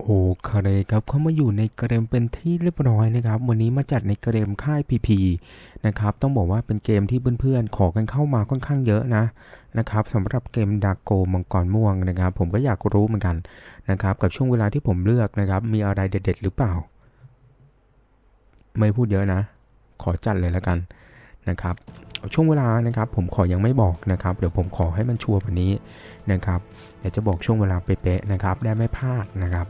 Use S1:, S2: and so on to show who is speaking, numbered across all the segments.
S1: โอเคครับเข้ามาอยู่ในเกมเป็นที่เรียบร้อยนะครับ วันนี้มาจัดในเกมค่าย PP นะครับ ต้องบอกว่าเป็นเกมที่เพื่อนๆ ขอกันเข้ามาค่อนข้างเยอะนะนะครับสำหรับเกมดาโกมังกรม่วงนะครับ ผมก็อยากรู้เหมือนกันนะครับ กับช่วงเวลาที่ผมเลือกนะครับ มีอะไรเด็ดๆ หรือเปล่า ไม่พูดเยอะนะ ขอจัดเลยแล้วกันนะครับช่วงเวลานะครับผมขอยังไม่บอกนะครับเดี๋ยวผมขอให้มันชัวร์กว่านี้นะครับเดี๋ยวจะบอกช่วงเวลาเป๊ะๆนะครับได้ไม่พลาดนะครับ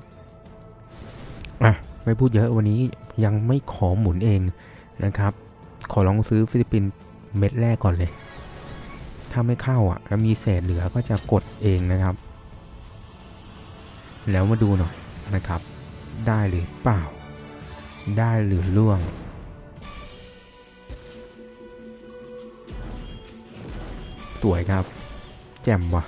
S1: อะไม่พูดเยอะวันนี้ยังไม่ขอหมุนเองนะครับ ขอลองซื้อฟิลิปปินส์เม็ดแรกก่อนเลย ถ้าไม่เข้าอะ แล้วมีเศษเหลือก็จะกดเองนะครับ แล้วมาดูหน่อยนะครับ ได้หรือเปล่า ได้หรือล่วง สวยครับ แจ่มว่ะ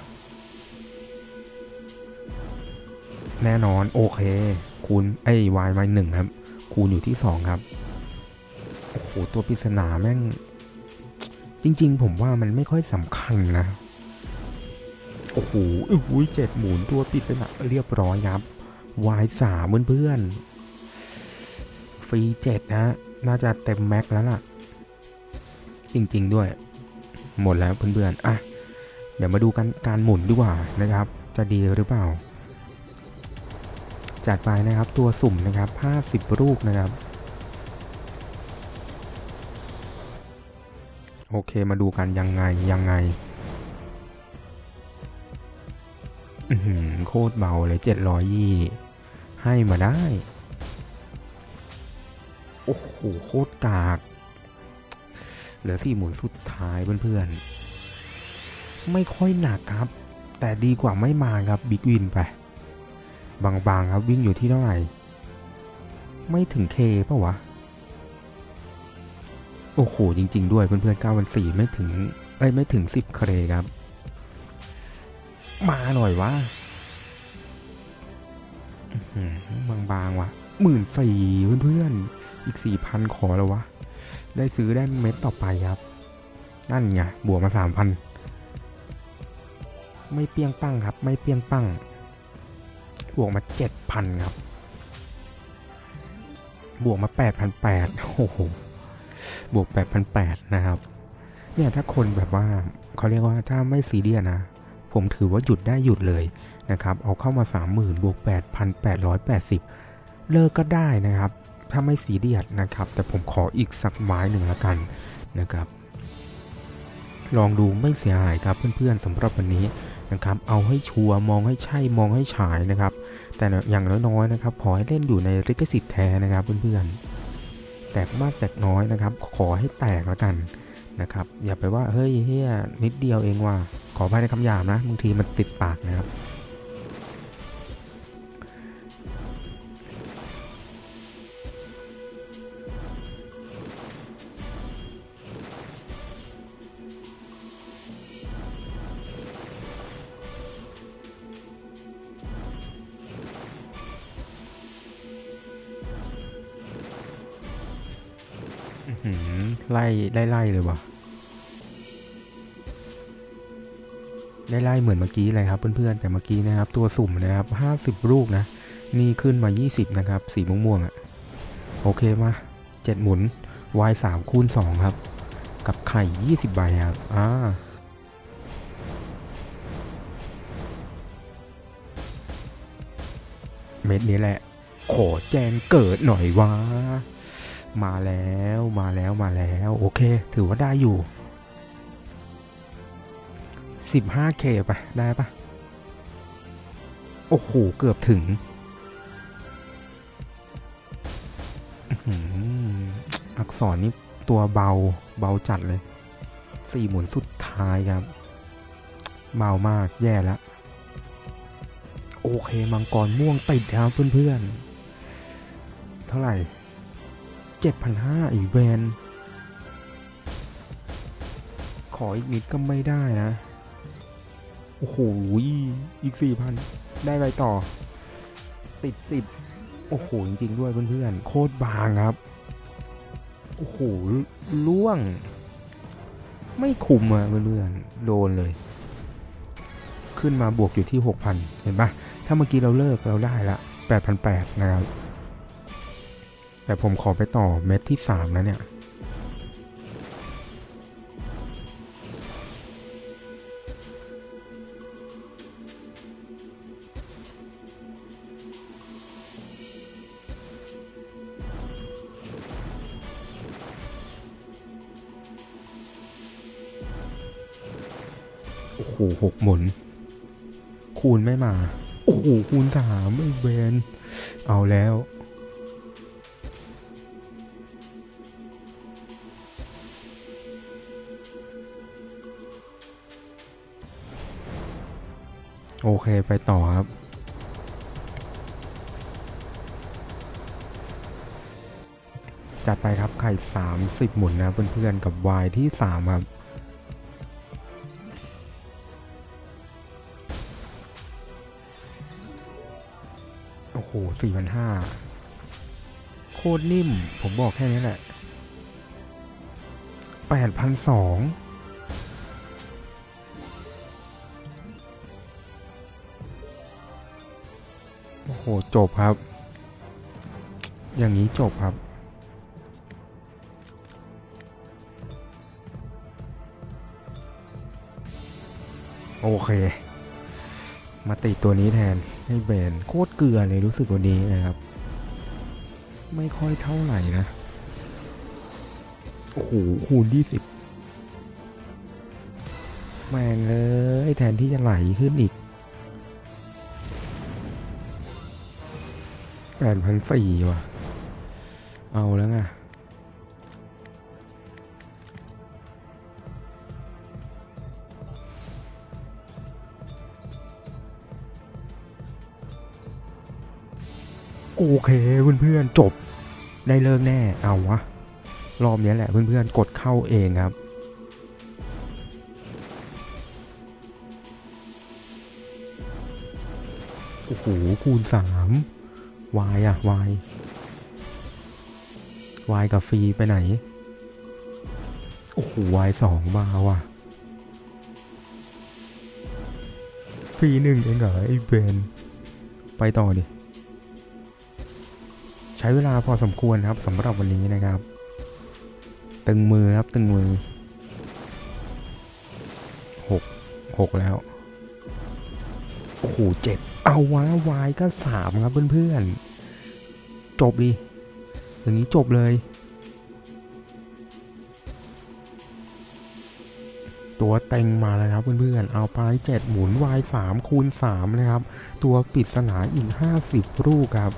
S1: แน่นอนโอเค คูณไอ้วายมาหนึ่งครับ คูณอยู่ที่สองครับ โอ้โห ตัวปริศนาแม่ง จริง ๆ ผมว่ามันไม่ค่อยสำคัญนะ โอ้โหอุ้ยเจ็ดหมุนตัวปริศนาเรียบร้อยครับวายสามเพื่อนๆฟรีเจ็ดนะ น่าจะเต็มแม็กแล้วล่ะ จริง ๆ ด้วย หมดแล้วเพื่อนๆอะเดี๋ยวมาดูกันการหมุนดีกว่านะครับ จะดีหรือเปล่า จัดไปนะครับตัวสุ่มนะครับ 50ลูกนะครับ โอเคมาดูกันยังไงยังไงโคตรเบาเลย700ยี่ให้มาได้ โอ้โห โคตรกากเหลือสี่หมุนสุดท้ายเพื่อนๆ ไม่ค่อยหนักครับ แต่ดีกว่าไม่มาครับ บิ๊กวินไป บางๆครับวิ่งอยู่ที่เท่าไหร่ ไม่ถึงเคป่ะวะ โอ้โห จริง ๆ ด้วยเพื่อนๆ9วัน4ไม่ถึงเอ้ยไม่ถึง10เคครับ มาหน่อยวะบางๆวะหมื่นสี่เพื่อนๆ อีกสี่พันขอแล้ววะ ได้ซื้อได้เม็ดต่อไปครับ นั่นไงบวกมาสามพัน ไม่เปียงปังครับ ไม่เปียงปัง บวกมาเจ็ดพันครับ บวกมาแปดพันแปดโอ้โห บวกแปดพันแปดนะครับ เนี่ยถ้าคนแบบว่าเขาเรียกว่าถ้าไม่ซีเรียสนะ ผมถือว่าหยุดได้หยุดเลยนะครับ เอาเข้ามาสามหมื่นบวกแปดพันแปดร้อยแปดสิบเลิกก็ได้นะครับ ถ้าไม่ซีเรียสนะครับ แต่ผมขออีกสักไม้หนึ่งละกันนะครับ ลองดูไม่เสียหายครับเพื่อนๆสำหรับวันนี้ นะครับ เอาให้ชัวร์มองให้ใช่มองให้ฉายนะครับ แต่อย่างน้อยๆนะครับ ขอให้เล่นอยู่ในลิขสิทธิ์แท้นะครับเพื่อนๆ แตกมากแตกน้อยนะครับ ขอให้แตกแล้วกันนะครับ อย่าไปว่าเฮ้ยเฮียนิดเดียวเองว่าขอภายในคำหยาบนะบางทีมันติดปากนะครับ ไล่ไล่ไล่เลยว่ะไล่ไล่เหมือนเมื่อกี้เลยครับเพื่อนๆแต่เมื่อกี้นะครับ ตัวสุ่มนะครับห้าสิบลูกนะ นี่ขึ้นมา20นะครับ สีม่วงๆอะ่ะ โอเคมาเจ็ดหมุน y 3คูณ2ครับ กับไข่20ใบครับอ่าเม็ดนี้แหละ ขอแจงเกิดหน่อยวะ มาแล้วมาแล้วมาแล้วโอเค ถือว่าได้อยู่ 15k ไปะได้ปะโอ้โห เกือบถึงอักษรนี้ตัวเบาเบาจัดเลยสี่หมุนสุดท้ายครับ เบามากแย่แล้วโอเค มังกรม่วงติดครับเพื่อนๆ เท่าไหร่ เจ็ดพันห้าอีแวน ขออีกนิดก็ไม่ได้นะ โอ้โห อีกสี่พันได้ไปต่อ ติดสิบโอ้โห จริง ๆ ด้วยเพื่อนๆ โคตรบางครับ โอ้โห ล่วง ไม่คุมอะเพื่อนๆ โดนเลย ขึ้นมาบวกอยู่ที่หกพันเห็นปะถ้าเมื่อกี้เราเลิกเราได้ละ8,800 นะครับ แต่ผมขอไปต่อเม็ดที่3นะเนี่ย โอ้โหหกหมุน คูณไม่มา โอ้โหคูณสามไอ้เวนเอาแล้ว โอเคไปต่อครับ จัดไปครับไข่ 30 หมุนนะเพื่อนๆกับ Y ที่ 3 ครับ โอ้โหสี่พันห้าโคตรนิ่ม ผมบอกแค่นี้แหละแปดพันสอง หจบครับ อย่างนี้จบครับ โอเค มาติดตัวนี้แทนให้เบนโคตรเกลือเลยรู้สึกวันนี้นะครับ ไม่ค่อยเท่าไหร่นะ โอ้โหคูณยี่สิบแม่งเอ้ยแทนที่จะไหลขึ้นอีก แปดพันสี่ว่ะ เอาแล้วไงโอเคเพื่อนๆจบได้เลิกแน่เอาวะ รอบนี้แหละเพื่อนๆกดเข้าเองครับ โอ้โหคูณสาม วายอะวายวายกับฟรีไปไหน โอ้โหวายสองบาว่ะ ฟรีหนึ่งเองเหรอไอ้เบน ไปต่อดิ ใช้เวลาพอสมควรครับสำหรับวันนี้นะครับ ตึงมือครับตึงมือหกหกแล้ว โอ้โหเจ็ดเอาวะวายก็สามครับเพื่อนๆ จบดิอย่างนี้จบเลย ตัวเต็งมาแล้วครับเพื่อนๆ เอาไปเจ็ดหมุนวายสามคูณสามนะครับ ตัวปริศนาอีกห้าสิบลูกครับ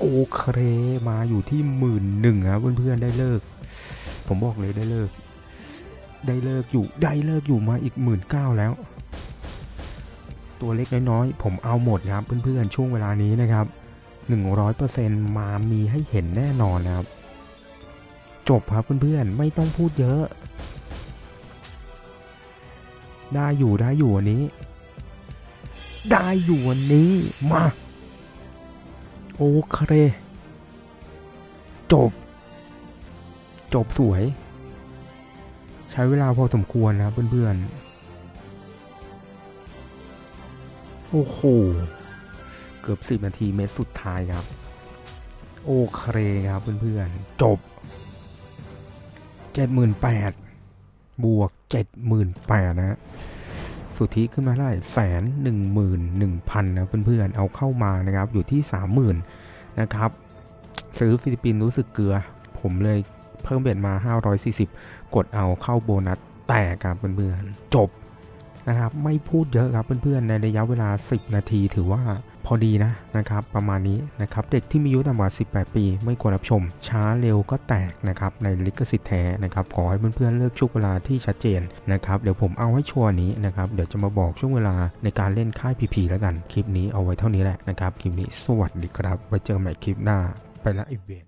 S1: โอเคมาอยู่ที่หมื่นหนึ่งครับเพื่อนๆได้เลิก ผมบอกเลยได้เลิก ได้เลิกอยู่ได้เลิกอยู่มาอีกหมื่นเก้าแล้ว ตัวเล็กน้อยๆ ผมเอาหมดครับเพื่อนๆ ช่วงเวลานี้นะครับหนึ่งร้อยเปอร์เซ็นต์มามีให้เห็นแน่นอนนะครับ จบครับเพื่อนๆ ไม่ต้องพูดเยอะ ได้อยู่ได้อยู่วันนี้ ได้อยู่วันนี้มาโอเค จบ จบสวย ใช้เวลาพอสมควรนะเพื่อนๆ โอ้โห เกือบสิบนาทีเมตรสุดท้ายครับ โอเคครับเพื่อนๆ จบเจ็ดหมื่นแปดบวกเจ็ดหมื่นแปดนะฮะสุทธิขึ้นมาได้แสนหนึ่งหมื่นหนึ่งพันนะเพื่อนๆ เอาเข้ามานะครับ อยู่ที่สามหมื่นนะครับ ซื้อฟิลิปปินส์รู้สึกเกลือ ผมเลย เพิ่มเบ็ดมา 540 กดเอาเข้าโบนัสแตกครับเพื่อนๆจบนะครับไม่พูดเยอะครับเพื่อนๆในระยะเวลา 10 นาทีถือว่าพอดีนะนะครับประมาณนี้นะครับเด็กที่มีอายุต่ำกว่า 18 ปี ไม่ควรรับชม ช้าเร็วก็แตกนะครับในลิขสิทธิ์แท้นะครับขอให้เพื่อนๆเลือกช่วงเวลาที่ชัดเจนนะครับเดี๋ยวผมเอาให้ชัวร์นี้นะครับเดี๋ยวจะมาบอกช่วงเวลาในการเล่นค่ายพีพีแล้วกัน คลิปนี้เอาไว้เท่านี้แหละนะครับคลิปนี้สวัสดีครับไว้เจอกันใหม่คลิปหน้าไปละอีเวน